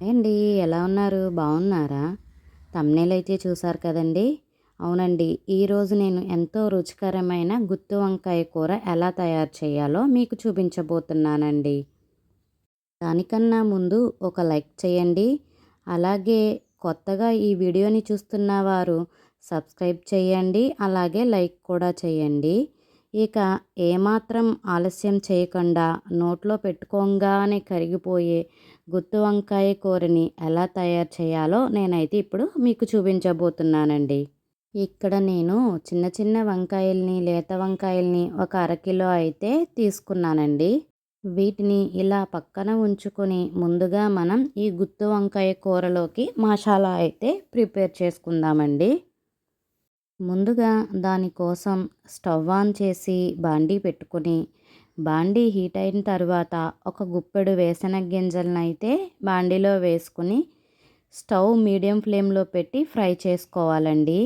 అండి ఎలా ఉన్నారు? బాగున్నారా? తమ్నేల్ అయితే చూసారు కదండి. అవునండి ఈరోజు నేను ఎంతో రుచికరమైన గుత్తి వంకాయ కూర ఎలా తయారు చేయాలో మీకు చూపించబోతున్నానండి. దానికన్నా ముందు ఒక లైక్ చేయండి. అలాగే కొత్తగా ఈ వీడియోని చూస్తున్న వారు సబ్స్క్రైబ్ చేయండి. అలాగే లైక్ కూడా చేయండి. ఇక ఏమాత్రం ఆలస్యం చేయకుండా నోట్లో పెట్టుకోగానే కరిగిపోయే గుత్తి వంకాయ కూరని ఎలా తయారు చేయాలో నేనైతే ఇప్పుడు మీకు చూపించబోతున్నానండి. ఇక్కడ నేను చిన్న చిన్న వంకాయల్ని లేత వంకాయల్ని ఒక అరకిలో అయితే తీసుకున్నానండి. వీటిని ఇలా పక్కన ఉంచుకొని ముందుగా మనం ఈ గుత్తి వంకాయ కూరలోకి మసాలా అయితే ప్రిపేర్ చేసుకుందామండి. ముందుగా దానికోసం స్టవ్ ఆన్ చేసి బాండీ పెట్టుకుని బాండీ హీట్ అయిన తర్వాత ఒక గుప్పెడు వేసిన గింజలను అయితే బాండీలో వేసుకుని స్టవ్ మీడియం ఫ్లేమ్లో పెట్టి ఫ్రై చేసుకోవాలండి.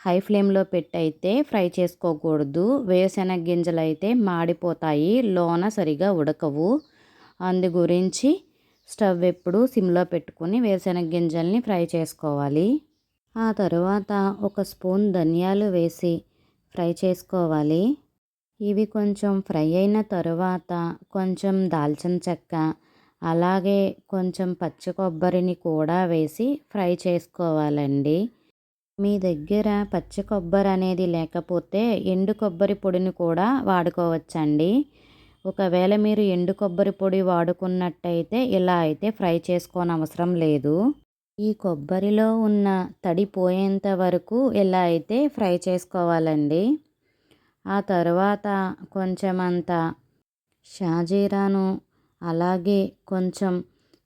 హై ఫ్లేమ్లో పెట్టి అయితే ఫ్రై చేసుకోకూడదు. వేరుశెనగ గింజలు అయితే మాడిపోతాయి లోన సరిగా ఉడకవు. అందు గురించి స్టవ్ ఎప్పుడు సిమ్లో పెట్టుకుని వేరుశెనగ గింజల్ని ఫ్రై చేసుకోవాలి. ఆ తరువాత ఒక స్పూన్ ధనియాలు వేసి ఫ్రై చేసుకోవాలి. ఇవి కొంచెం ఫ్రై అయిన తరువాత కొంచెం దాల్చిన చెక్క అలాగే కొంచెం పచ్చి కొబ్బరిని కూడా వేసి ఫ్రై చేసుకోవాలండి. మీ దగ్గర పచ్చి కొబ్బరి అనేది లేకపోతే ఎండు కొబ్బరి పొడిని కూడా వాడుకోవచ్చండి. ఒకవేళ మీరు ఎండు కొబ్బరి పొడి వాడుకున్నట్టయితే ఇలా అయితే ఫ్రై చేసుకోనవసరం లేదు. ఈ కొబ్బరిలో ఉన్న తడి పోయేంత వరకు ఇలా అయితే ఫ్రై చేసుకోవాలండి ఆ తర్వాత కొంచెం షాజీరాను అలాగే కొంచెం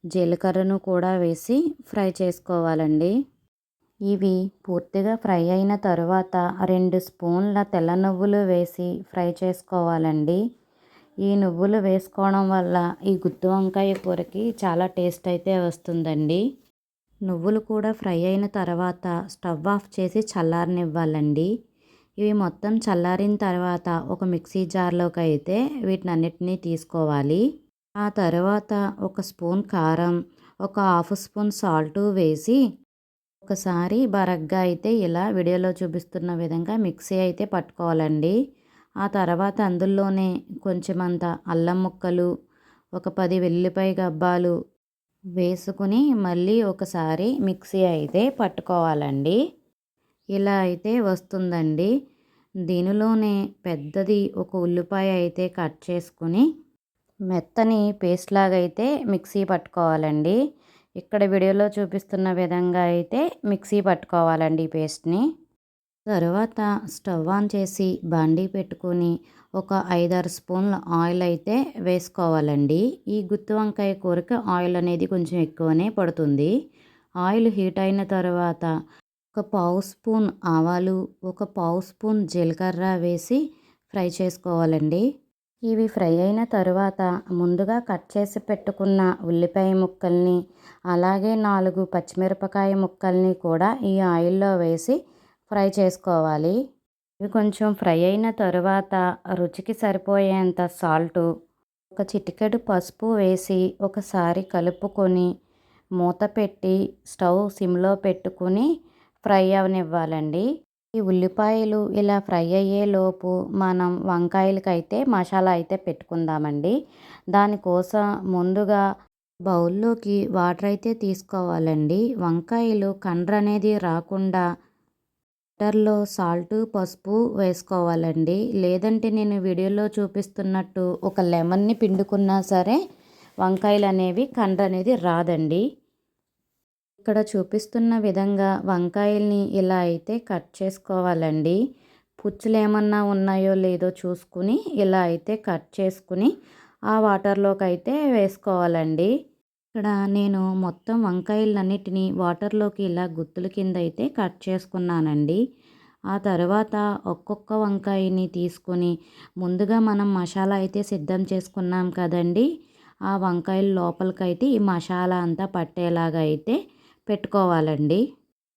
జీలకర్రను కూడా వేసి ఫ్రై చేసుకోవాలండి. ఇవి పూర్తిగా ఫ్రై అయిన తర్వాత రెండు స్పూన్ల తెల్ల నువ్వులు వేసి ఫ్రై చేసుకోవాలండి. ఈ నువ్వులు వేసుకోవడం వల్ల ఈ గుత్తి వంకాయ కూరకి చాలా టేస్ట్ అయితే వస్తుందండి. నువ్వులు కూడా ఫ్రై అయిన తర్వాత స్టవ్ ఆఫ్ చేసి చల్లారనివ్వాలండి. ఇవి మొత్తం చల్లారిన తర్వాత ఒక మిక్సీ జార్లోకి అయితే వీటిని అన్నిటినీ తీసుకోవాలి. ఆ తర్వాత ఒక స్పూన్ కారం ఒక హాఫ్ స్పూన్ సాల్ట్ వేసి ఒకసారి బరగ్గా అయితే ఇలా వీడియోలో చూపిస్తున్న విధంగా మిక్సీ అయితే పట్టుకోవాలండి. ఆ తర్వాత అందులోనే కొంచెం అంత అల్లం ముక్కలు ఒక పది వెల్లిపాయ గబ్బాలు వేసుకుని మళ్ళీ ఒకసారి మిక్సీ అయితే పట్టుకోవాలండి. ఇలా అయితే వస్తుందండి. దీనిలోనే పెద్దది ఒక ఉల్లిపాయ అయితే కట్ చేసుకుని మెత్తని పేస్ట్ లాగా అయితే మిక్సీ పట్టుకోవాలండి. ఇక్కడ వీడియోలో చూపిస్తున్న విధంగా అయితే మిక్సీ పట్టుకోవాలండి పేస్ట్ని. తర్వాత స్టవ్ ఆన్ చేసి బండి పెట్టుకొని ఒక ఐదారు స్పూన్ల ఆయిల్ అయితే వేసుకోవాలండి. ఈ గుత్తి వంకాయ కూరకి ఆయిల్ అనేది కొంచెం ఎక్కువనే పడుతుంది. ఆయిల్ హీట్ అయిన తర్వాత ఒక పావు స్పూన్ ఆవాలు ఒక పావు స్పూన్ జీలకర్ర వేసి ఫ్రై చేసుకోవాలండి. ఇవి ఫ్రై అయిన తర్వాత ముందుగా కట్ చేసి పెట్టుకున్న ఉల్లిపాయ ముక్కల్ని అలాగే నాలుగు పచ్చిమిరపకాయ ముక్కల్ని కూడా ఈ ఆయిల్లో వేసి ఫ్రై చేసుకోవాలి. ఇవి కొంచెం ఫ్రై అయిన తరువాత రుచికి సరిపోయేంత సాల్టు ఒక చిటికెడు పసుపు వేసి ఒకసారి కలుపుకొని మూత పెట్టి స్టవ్ సిమ్లో పెట్టుకుని ఫ్రై అవనివ్వాలండి. ఈ ఉల్లిపాయలు ఇలా ఫ్రై అయ్యేలోపు మనం వంకాయలకైతే మసాలా అయితే పెట్టుకుందామండి. దానికోసం ముందుగా బౌల్లోకి వాటర్ అయితే తీసుకోవాలండి. వంకాయలు కండ్ర అనేది రాకుండా వాటర్లో సాల్ట్ పసుపు వేసుకోవాలండి. లేదంటే నేను వీడియోలో చూపిస్తున్నట్టు ఒక లెమన్ని పిండుకున్నా సరే వంకాయలు అనేవి కండ్ర అనేది రాదండి. ఇక్కడ చూపిస్తున్న విధంగా వంకాయల్ని ఇలా అయితే కట్ చేసుకోవాలండి. పుచ్చులు ఏమన్నా ఉన్నాయో లేదో చూసుకుని ఇలా అయితే కట్ చేసుకుని ఆ వాటర్లోకి అయితే వేసుకోవాలండి. ఇక్కడ నేను మొత్తం వంకాయలన్నిటినీ వాటర్లోకి ఇలా గుత్తుల కింద అయితే కట్ చేసుకున్నానండి. ఆ తర్వాత ఒక్కొక్క వంకాయని తీసుకొని ముందుగా మనం మసాలా అయితే సిద్ధం చేసుకున్నాం కదండి. ఆ వంకాయల లోపలికైతే ఈ మసాలా అంతా పట్టేలాగా అయితే పెట్టుకోవాలండి.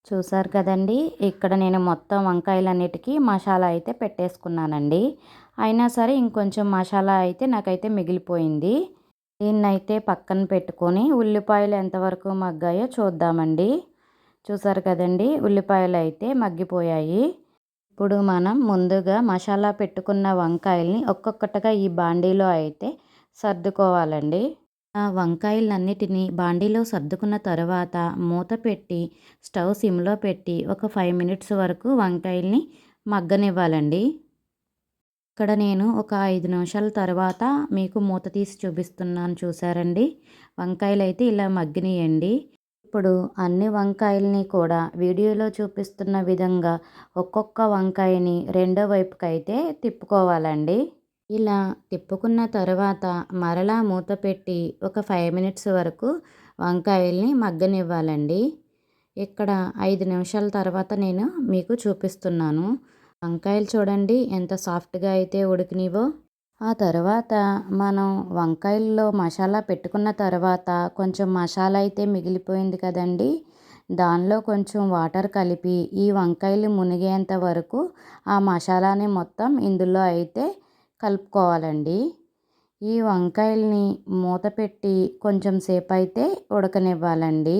చూసారు కదండి ఇక్కడ నేను మొత్తం వంకాయలన్నిటికీ మసాలా అయితే పెట్టేసుకున్నానండి. అయినా సరే ఇంకొంచెం మసాలా అయితే నాకైతే మిగిలిపోయింది. దీన్నైతే పక్కన పెట్టుకొని ఉల్లిపాయలు ఎంతవరకు మగ్గాయో చూద్దామండి. చూసారు కదండి ఉల్లిపాయలు అయితే మగ్గిపోయాయి. ఇప్పుడు మనం ముందుగా మసాలా పెట్టుకున్న వంకాయల్ని ఒక్కొక్కటిగా ఈ బాండీలో అయితే సర్దుకోవాలండి. ఆ వంకాయలన్నిటినీ బాండీలో సర్దుకున్న తర్వాత మూత పెట్టి స్టవ్ సిమ్లో పెట్టి ఒక ఫైవ్ మినిట్స్ వరకు వంకాయల్ని మగ్గనివ్వాలండి. ఇక్కడ నేను ఒక ఐదు నిమిషాల తర్వాత మీకు మూత తీసి చూపిస్తున్నాను చూసారండి వంకాయలు అయితే ఇలా మగ్గినాయండి. ఇప్పుడు అన్ని వంకాయల్ని కూడా వీడియోలో చూపిస్తున్న విధంగా ఒక్కొక్క వంకాయని రెండో వైపుకి అయితే తిప్పుకోవాలండి. ఇలా తిప్పుకున్న తర్వాత మరలా మూత పెట్టి ఒక ఫైవ్ మినిట్స్ వరకు వంకాయల్ని మగ్గనివ్వాలండి. ఇక్కడ ఐదు నిమిషాల తర్వాత నేను మీకు చూపిస్తున్నాను. వంకాయలు చూడండి ఎంత సాఫ్ట్గా అయితే ఉడికినవో. ఆ తర్వాత మనం వంకాయల్లో మసాలా పెట్టుకున్న తర్వాత కొంచెం మసాలా అయితే మిగిలిపోయింది కదండి. దానిలో కొంచెం వాటర్ కలిపి ఈ వంకాయలు మునిగేంత వరకు ఆ మసాలాని మొత్తం ఇందులో అయితే కలుపుకోవాలండి. ఈ వంకాయల్ని మూత పెట్టి కొంచెం సేపు అయితే ఉడకనివ్వాలండి.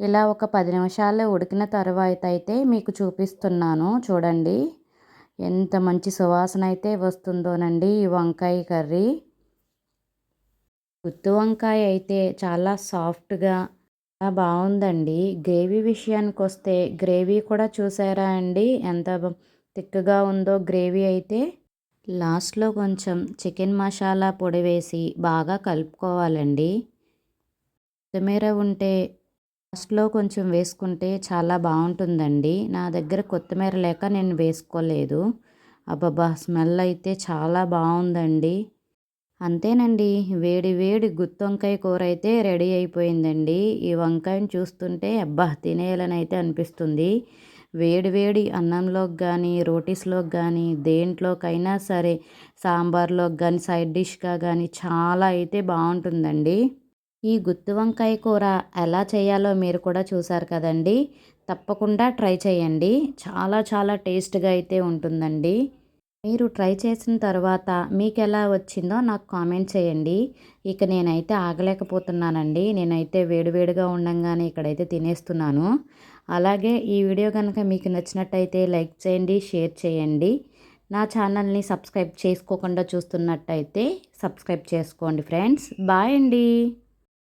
ఇలా ఒక పది నిమిషాలు ఉడికిన తర్వాత అయితే మీకు చూపిస్తున్నాను. చూడండి. ఎంత మంచి సువాసన అయితే వస్తుందోనండి ఈ వంకాయ కర్రీ. గుత్తు వంకాయ అయితే చాలా సాఫ్ట్గా బాగుందండి. గ్రేవీ విషయానికి వస్తే గ్రేవీ కూడా చూసారా అండి? ఎంత తిక్కగా ఉందో గ్రేవీ అయితే. లాస్ట్లో కొంచెం చికెన్ మసాలా పొడి వేసి బాగా కలుపుకోవాలండి. కొత్తిమీర ఉంటే లాస్ట్లో కొంచెం వేసుకుంటే చాలా బాగుంటుందండి. నా దగ్గర కొత్తిమీర లేక నేను వేసుకోలేదు. అబ్బబ్బా! స్మెల్ అయితే చాలా బాగుందండి. అంతేనండి. వేడి వేడి గుత్తి వంకాయ కూర అయితే రెడీ అయిపోయిందండి. ఈ వంకాయని చూస్తుంటే అబ్బా! తినేయాలని అయితే అనిపిస్తుంది. వేడి వేడి అన్నంలోకి కానీ రోటీస్లోకి కానీ దేంట్లోకైనా సరే సాంబార్లోకి కానీ సైడ్ డిష్గా కానీ చాలా అయితే బాగుంటుందండి. ఈ గుత్తి వంకాయ కూర ఎలా చేయాలో మీరు కూడా చూసారు కదండి. తప్పకుండా ట్రై చేయండి. చాలా చాలా టేస్ట్గా అయితే ఉంటుందండి. మీరు ట్రై చేసిన తర్వాత మీకు ఎలా వచ్చిందో నాకు కామెంట్ చేయండి. ఇక నేనైతే ఆగలేకపోతున్నానండి. నేనైతే వేడివేడిగా ఉండంగానే ఇక్కడైతే తినేస్తున్నాను. అలాగే ఈ వీడియో కనుక మీకు నచ్చినట్టయితే లైక్ చేయండి షేర్ చేయండి. నా ఛానల్ని సబ్స్క్రైబ్ చేసుకోకుండా చూస్తున్నట్టయితే సబ్స్క్రైబ్ చేసుకోండి ఫ్రెండ్స్. బాయ్ అండి.